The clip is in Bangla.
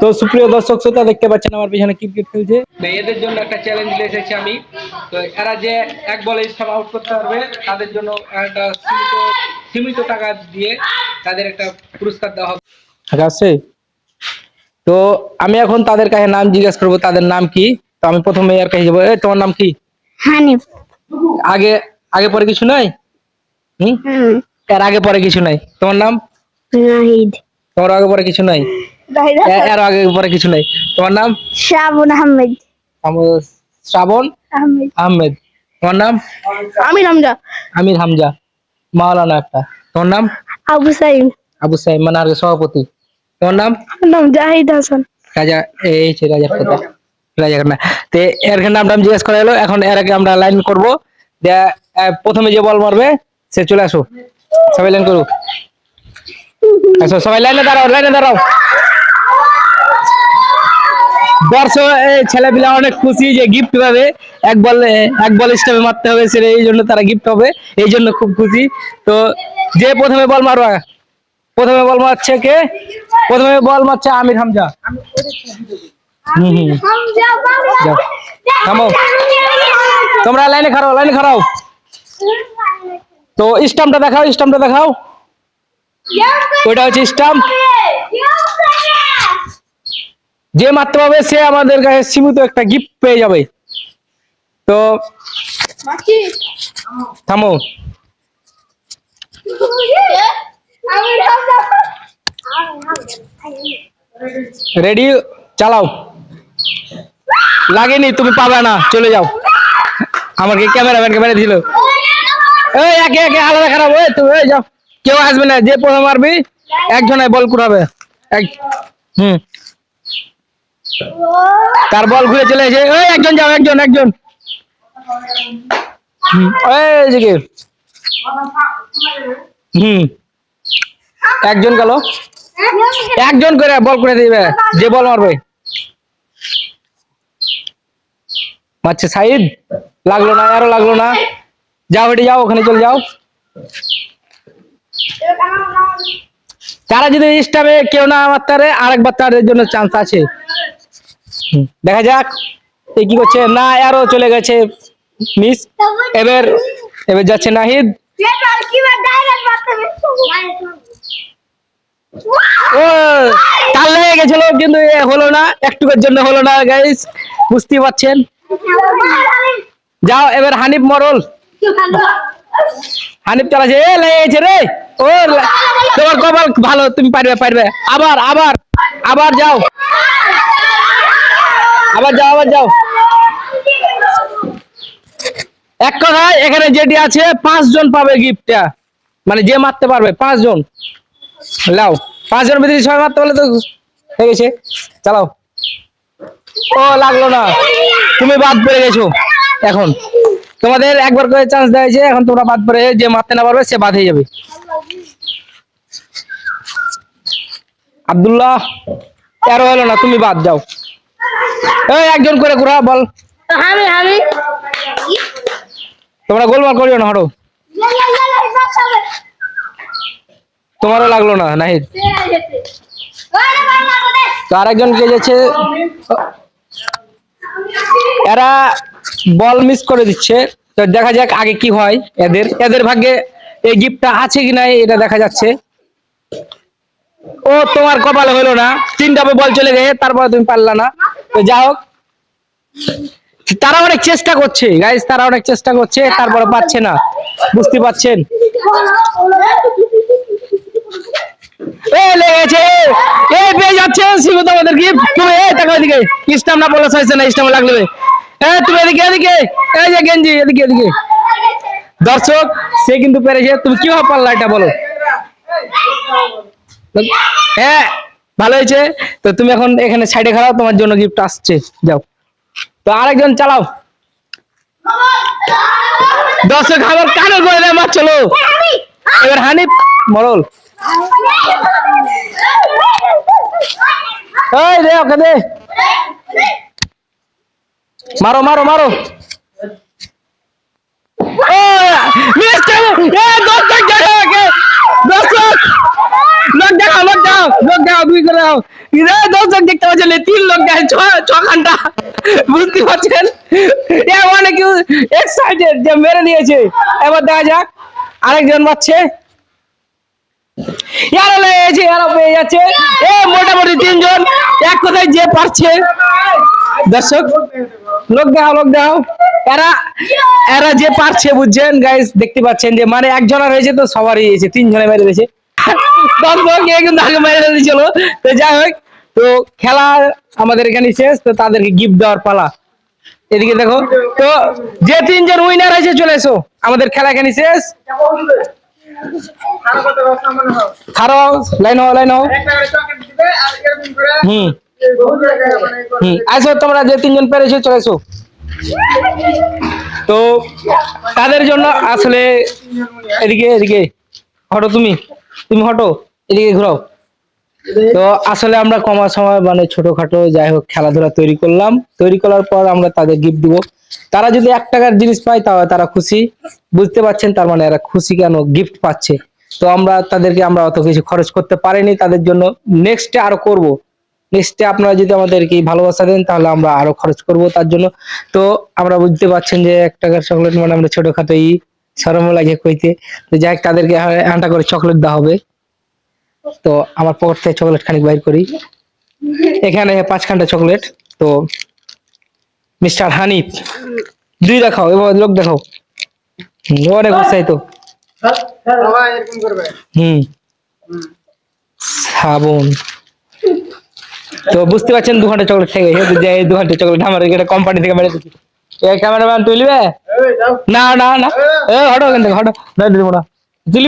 তো সুপ্রিয় দর্শক শ্রোতা দেখতে পাচ্ছেন আমার পিছনে ক্রিকেট খেলছে এদের জন্য একটা চ্যালেঞ্জ নিয়ে এসেছি আমি। তো এরা যে এক বলে স্টাম্প আউট করতে পারবে তাদের জন্য একটা সীমিত সীমিত টাকা দিয়ে তাদের একটা পুরস্কার দেওয়া হবে। আছে? তো আমি এখন তাদের কাছে নাম জিজ্ঞাসা করব তাদের নাম কি? তো আমি প্রথমে এর কাছে যাব। এই তোমার নাম কি? হানিফ। আগে আগে পরে কিছু নাই? হুম। এর আগে পরে কিছু নাই। তোমার নাম? নাহিদ। তোমার আগে পরে কিছু নাই? এর আগে পরে কিছু নাই। তোমার নাম? শাবুন আহমেদ। শ্রাবণ আহমেদ। আহমেদ। তোমার নাম? আমি নামজা আমির হামজা। মাওলানা একটা। তোমার নাম? আবু সাইম। আবু সাহেব মানার সভাপতি। তোমার নাম? নাম জাহিদ হাসান। রাজা এই রাজার কথা রাজা না। তো এর নামটা আমি জিজ্ঞেস করা হলো এখন এর আগে আমরা লাইন করব। যে প্রথমে যে বল মারবে সে চলে আসো। সবাই লাইন করুক। আসো সবাই লাইনে দাঁড়াও লাইনে দাঁড়াও। দর্শক ছেলেপিলা অনেক খুশি যে গিফট পাবে। এক বল এক বল স্টামে মারতে হবে, সেটা এই জন্য তারা গিফট হবে এই জন্য খুব খুশি। তো যে প্রথমে বল মারবা, প্রথমে বল মারছে কে? প্রথমে বল মারছে আমির হামজা। তোমরা লাইনে খারাও লাইনে খারাও তো স্টাম্পটা দেখাও স্টাম্পটা দেখাও। ওইটা হচ্ছে স্টাম্প। যে মারতে পারবে সে আমাদের কাছে সীমিত একটা গিফট পেয়ে যাবে। তো থামো। রেডি চালাও। লাগেনি তুমি পাবে না। চলে যাও। আমাকে ক্যামেরাম্যান ক্যামেরা দিল। এই একে একে আলাদা খারাপ। ওই তুমি এই যাও। কেউ আসবে না। যে প্রথম মারবি একজনে বল কুড়াবে। এক হুম। তার বল ঘুরে চলে এসে ওই একজন যাও একজন একজন। হুম, একজন গেল। একজন করে বল করে দিবে যে বল মারবে। মারছে সাইড লাগল না আরও লাগল না। যাও হেঁটে যাও ওখানে চলে যাও। তারা যদি স্টামে কেউ না মারতে পারে আরেকবার তাদের জন্য চান্স আছে। দেখা যাক কি করছে। না আরও চলে গেছে। মিস এবার এবার যাচ্ছে নাহিদ। ও তার লেগে গেছিল, কিন্তু হলো না। একটুকের জন্য হলো না গাইস পারছেন? যাও, এবার হানিফ মরল। হানিফ এ রে। ও তোমার কপাল ভালো, তুমি পারবে পারবে। আবার আবার আবার যাও। আবার যাও আবার যাও। এক কথায় এখানে যেটি আছে, পাঁচজন পাবে গিফটটা। মানে যে মারতে পারবে, পাঁচজন। লাও পাঁচজন ভিতরে ছয় মারতে পারলে তো হয়ে গেছে। চালাও। ও, লাগল না। তুমি বাদ পড়ে গেছো। এখন, তোমাদের একবার করে চান্স দেওয়া হয়েছে, এখন তোমরা বাদ পড়ে যে মারতে না পারবে, সে বাদ হয়ে যাবে। আব্দুল্লাহ, তেরো হলো না, তুমি বাদ যাও। এই একজন করে ঘোরা বল। আমি আমি। তোমরা গোলমাল করিও না হটো। তোমারও লাগল না নাহিদ? তো আরেকজন কে যাচ্ছে? এরা বল মিস করে দিচ্ছে। তো দেখা যাক আগে কি হয় এদের। এদের ভাগ্যে এই গিফটটা আছে কি নাই এটা দেখা যাচ্ছে। ও, তোমার কপালে হলো না। তিনটা বল চলে গেছে, তারপরে তুমি পারলা না। তো যা হোক, তারা অনেক চেষ্টা করছে। গাইস তারা অনেক চেষ্টা করছে, তারপরে পাচ্ছে না। বুঝতে পারছেন? না তুমি এদিকে এদিকে। যে গেঞ্জি, এদিকে এদিকে। দর্শক, সে কিন্তু পেরেছে। তুমি কীভাবে পারলা এটা বলো? হ্যাঁ ভালো হয়েছে? তো তুমি এখন এখানে সাইডে খাড়াও, তোমার জন্য গিফট আসছে। যাও। তো আরেকজন চালাও। দর্শক, আমার কানের করে দেয় মার চলো এবার হানিফ মরল। এই দে ওকে দে। মারো মারো মারো। ও মিস্টার এ, দর্শক তিন লোক ছ ছ অনেক যে মেরে দিয়েছে এবার দেখা যাক, আরেকজন ইয়ারা লেগেছে এ, মোটামুটি তিনজন। এক কথায় যে পারছে। দর্শক, লোক দেখাও লোক দেখাও। এরা এরা যে পারছে বুঝছেন গাইস দেখতে পাচ্ছেন যে মানে একজনের হয়েছে তো সবারই হয়েছে তিনজনে মেরে দিয়েছে। আগে মেরে দিয়েছিল। যাই হোক, তো খেলা আমাদের এখানে শেষ, তো তাদেরকে গিফট দেওয়ার পালা। তো যে তিনজন উইনার হয়েছে, চলে এসো। আমাদের শেষ। লাইন লাইন হও। হুম। হুম। আসো, তোমরা যে তিনজন পেরেছ, চলে এসো। তো তাদের জন্য আসলে এদিকে এদিকে হটো তুমি তুমি হটো, এদিকে ঘুরাও। তো আসলে আমরা কমা সময় মানে ছোটখাটো যাই হোক খেলাধুলা তৈরি করলাম। তৈরি করার পর আমরা তাদের গিফট দিব। তারা যদি এক টাকার জিনিস পায় তাহলে তারা খুশি। বুঝতে পারছেন তার মানে এরা খুশি কেন? গিফট পাচ্ছে। তো আমরা তাদেরকে আমরা অত কিছু খরচ করতে পারিনি। তাদের জন্য নেক্সটে আরও করব। নেক্সটে আপনারা যদি আমাদেরকে ভালোবাসা দেন তাহলে আমরা আরও খরচ করব তার জন্য। তো আমরা বুঝতে পারছেন যে এক টাকার চকলেট মানে আমরা ছোটখাটো ই সরম লাগে কইতে তো যাই হোক তাদেরকে আন্টা করে চকলেট দেওয়া হবে। তো আমার পকেট থেকে চকলেট খানিক বাইর করি। এখানে পাঁচখানটা চকলেট তো মিস্টার হানিফ দুই দেখাও এবার লোক দেখাও। অনেক উৎসাহিত হুম। সাবুন। তো বুঝতে পারছেন দু ঘণ্টা চকলেট খেয়ে গেছে যে দু ঘণ্টা চকলেট আমার এটা কোম্পানি থেকে বেড়ে এই ক্যামেরাম্যান তুলবে? না না না। এ হটো কিন্তু হটো। না দিদি মোড়া